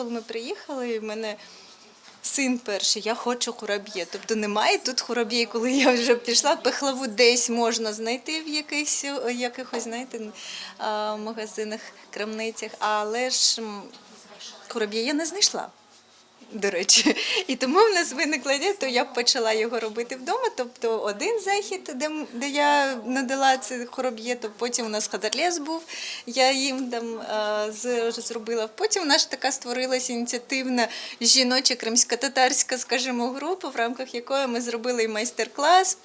коли ми приїхали, і в мене син перший, я хочу хураб'є. Тобто немає тут хураб'є, коли я вже пішла, пихлаву десь можна знайти в якихось, якихось знаєте, магазинах, крамницях, але ж хураб'є я не знайшла. До речі, і тому в нас виникла ідея, то я почала його робити вдома. Тобто один захід, де, де я надала це хороб'є, то потім у нас хадарлес був, я їм там е, зробила. Потім у нас така створилася ініціативна жіноча кримсько-татарська, скажімо, група, в рамках якої ми зробили і майстер-клас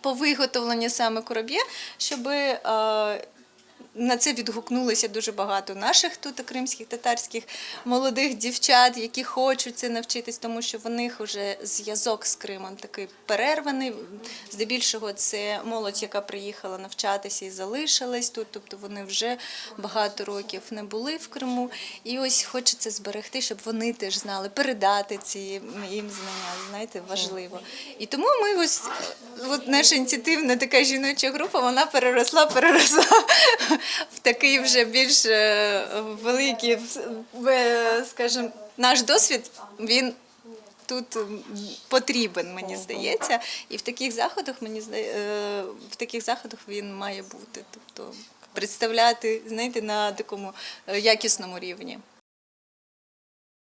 по виготовленню саме короб'є, щоб е, на це відгукнулося дуже багато наших тут кримських татарських молодих дівчат, які хочуть це навчитись, тому що в них вже зв'язок з Кримом такий перерваний. Здебільшого це молодь, яка приїхала навчатися і залишилась тут, тобто вони вже багато років не були в Криму. І ось хочеться зберегти, щоб вони теж знали, передати ці їм знання. Знаєте, важливо. І тому ми ось от наша ініціативна така жіноча група, вона переросла, переросла в такий вже більш е, великий, в- скажімо, наш досвід він. Тут потрібен, мені здається, і в таких заходах мені здає- е, в таких заходах він має бути. Тобто представляти, знаєте, на такому е, якісному рівні.